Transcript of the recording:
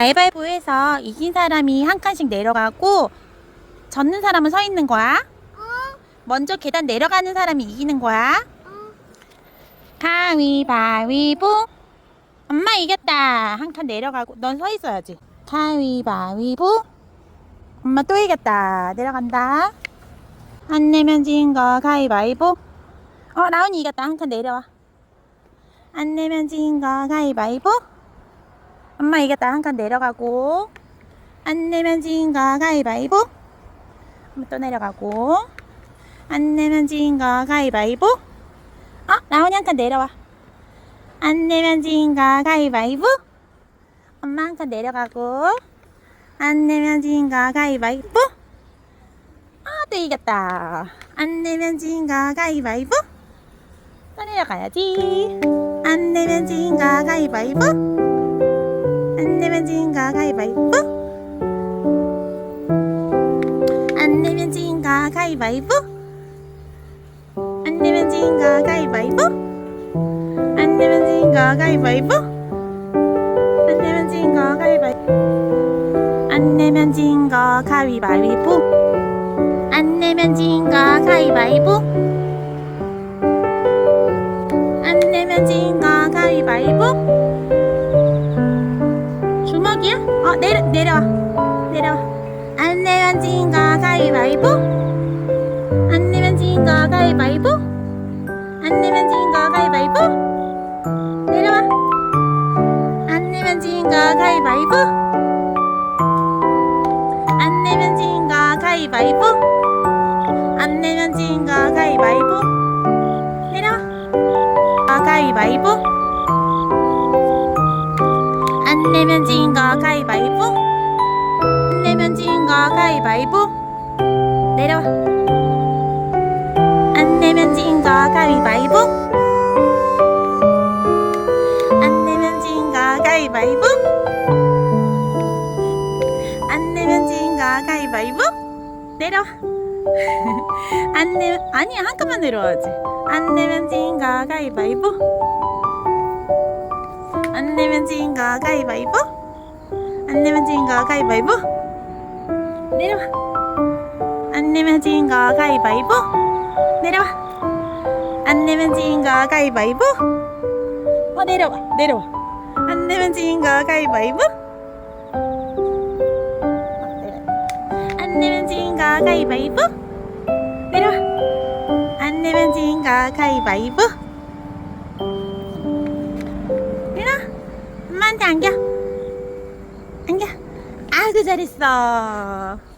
가위바위보에서 이긴 사람이 한 칸씩 내려가고 졌는 사람은 서 있는 거야. 먼저 계단 내려가는 사람이 이기는 거야. 가위바위보. 엄마 이겼다. 한 칸 내려가고 넌 서 있어야지. 가위바위보. 엄마 또 이겼다. 내려간다. 안 내면 진 거 가위바위보. 어 라온이 이겼다. 한 칸 내려와. 안 내면 진 거 가위바위보. 엄마 이겼다. 한 칸 내려가고. 안 내면 진거 가위바위보. 엄마 또 내려가고. 안 내면 진거 가위바위보. 어, 라온이 한 칸 내려와. 안 내면 진거 가위바위보. 엄마 한 칸 내려가고. 안 내면 진거 가위바위보. 아, 또 이겼다. 안 내면 진거 가위바위보. 또 내려가야지. 안 내면 진거 가위바위보. 안 내면 진거 가위바위보. 안 내면 진거 가위바위보. 안 내면 진거 가위바위보. 안 내면 진거 가위바위보. 안 내면 진거 가위바위보. 안 내면 진거 가위바위보. 안 내면 진거 가위바위보. 안 내면 진거 가위바위보. 어 내려 내려와 내려와. 안 내면 진거 가위바위보. 안 내면 진거 가위바위보. 안 내면 진거 가위바위보. 내려와. 안 내면 진거 가위바위보. 안 내면 진거 가위바위보. 안 내면 진거 가위바위보. 내려와. 아, 가위바위보. 안 내면 진거 가위바위보. 안 내면 진거 가위바위보. 내려와. 안 내면 진거 가위바위보. 안 내면 진거 가위바위보. 안 내면 진거 가위바위보. 내려와. 안 내면 아니야 한 칸만 내려와야지. 안 내면 진거 가위바위보. 안 내면 진거 가위바위보. 안 내면 진거 가위바위보. 내려와. 안 내면 진거 가위바위보. 내려와. 안 내면 진거 가위바위보. 어 내려와 내려와. 안 내면 진거 가위바위보. 안 내면 진거 가위바위보. 내려와. 안 내면 진거 가위바위보. 내려와. 엄마한테. 안겨. 아이고 잘했어.